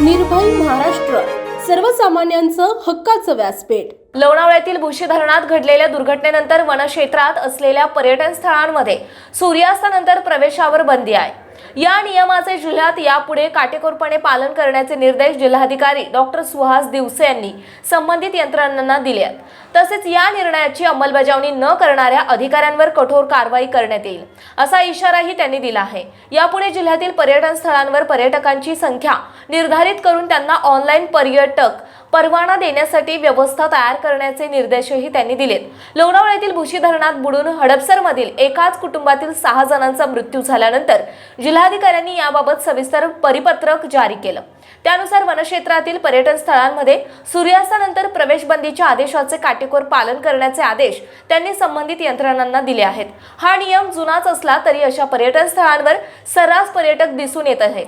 निर्भय महाराष्ट्र. सर्वसामान्यांचं हक्काचं व्यासपीठ. लोणावळ्यातील भुशी धरणात घडलेल्या दुर्घटनेनंतर वनक्षेत्रात असलेल्या पर्यटन स्थळांमध्ये सूर्यास्तानंतर प्रवेशावर बंदी आहे. या नियमाचे जिल्ह्यात यापुढे काटेकोरपणे पालन करण्याचे निर्देश जिल्हाधिकारी डॉक्टर सुहास दिवसे यांनी संबंधित यंत्रणांना दिले आहेत. तसेच या निर्णयाची अंमलबजावणी न करणाऱ्या अधिकाऱ्यांवर कठोर कारवाई करण्यात येईल असा इशाराही त्यांनी दिला आहे. यापुढे जिल्ह्यातील पर्यटन स्थळांवर पर्यटकांची संख्या निर्धारित करून त्यांना ऑनलाईन पर्यटक परवाना देण्यासाठी व्यवस्था तयार करण्याचे निर्देशही त्यांनी दिलेत लोणावळ्यातील भुशी धरणात बुडून हडपसरमधील एकाच कुटुंबातील सहा जणांचा मृत्यू झाल्यानंतर जिल्हाधिकाऱ्यांनी याबाबत सविस्तर परिपत्रक जारी केलं. त्यानुसार वनक्षेत्रातील पर्यटन स्थळांमध्ये सूर्यास्तानंतर प्रवेशबंदीच्या आदेशाचे काटेकोर पालन करण्याचे आदेश त्यांनी संबंधित यंत्रणांना दिले आहेत. हा नियम जुनाच असला तरी अशा पर्यटन स्थळांवर सर्रास पर्यटक दिसून येत आहेत.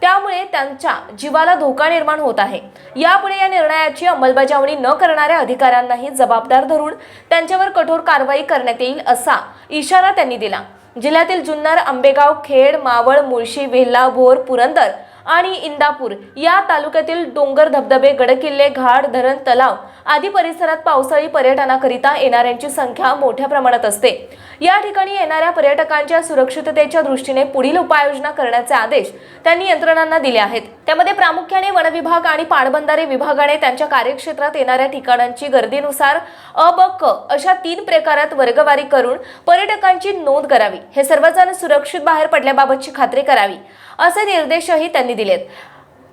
त्यामुळे त्यांच्या जीवाला धोका निर्माण होत आहे. यापुढे या निर्णयाची अंमलबजावणी न करणाऱ्या अधिकाऱ्यांनाही जबाबदार धरून त्यांच्यावर कठोर कारवाई करण्यात येईल असा इशारा त्यांनी दिला. जिल्ह्यातील जुन्नर आंबेगाव खेड मावळ मुळशी वेल्हा भोर पुरंदर आणि इंदापूर या तालुक्यातील डोंगर धबधबे गडकिल्ले घाट धरण तलाव आदी परिसरात पावसाळी पर्यटनाकरिता येणाऱ्यांची संख्या मोठ्या प्रमाणात असते. या ठिकाणी येणाऱ्या पर्यटकांच्या सुरक्षिततेच्या दृष्टीने पुढील उपाययोजना करण्याचे आदेश त्यांनी यंत्रणांना दिले आहेत. त्यामध्ये प्रामुख्याने वनविभाग आणि पाणबंधारे विभागाने त्यांच्या कार्यक्षेत्रात येणाऱ्या ठिकाणांची गर्दीनुसार अ ब क अशा तीन प्रकारात वर्गवारी करून पर्यटकांची नोंद करावी. हे सर्वजण सुरक्षित बाहेर पडल्याबाबतची खात्री करावी. असे निर्देशही त्यांनी दिलेत.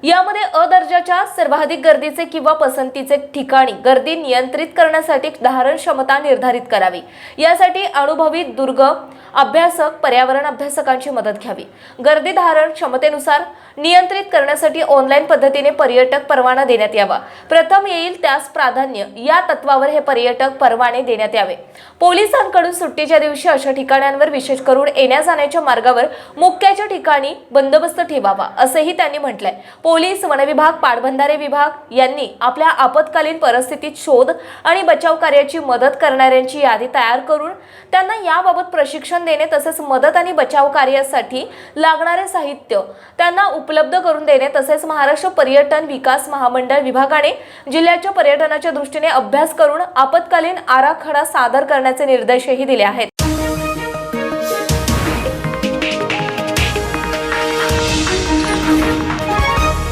यामध्ये अ दर्जाच्या सर्वाधिक गर्दीचे किंवा पसंतीचे ठिकाणी गर्दी नियंत्रित करण्यासाठी धारण क्षमता निर्धारित करावी. यासाठी अनुभवी दुर्ग अभ्यासक पर्यावरण अभ्यासकांची मदत घ्यावी. गर्दी धारण क्षमतेनुसार नियंत्रित करण्यासाठी ऑनलाईन पद्धतीने पर्यटक परवाना देण्यात यावा. प्रथम येईल त्यास प्राधान्य. या तत्वावर हे पर्यटक परवाने देण्यात यावे. पोलिसांकडून सुट्टीच्या दिवशी अशा ठिकाणांवर विशेष करून येण्या जाण्याच्या मार्गावर मुक्याच्या ठिकाणी बंदोबस्त ठेवावा असेही त्यांनी म्हटलंय. पोलीस वनविभाग पाटबंधारे विभाग यांनी आपल्या आपत्कालीन परिस्थितीत शोध आणि बचाव कार्याची मदत करणाऱ्यांची यादी तयार करून त्यांना याबाबत प्रशिक्षण देणे तसेच मदत आणि बचाव कार्यासाठी लागणारे साहित्य त्यांना उपलब्ध करून देणे तसेच महाराष्ट्र पर्यटन विकास महामंडळ विभागाने जिल्ह्याच्या पर्यटनाच्या दृष्टीने अभ्यास करून आपत्कालीन आराखडा सादर करण्याचे निर्देशही दिले आहेत.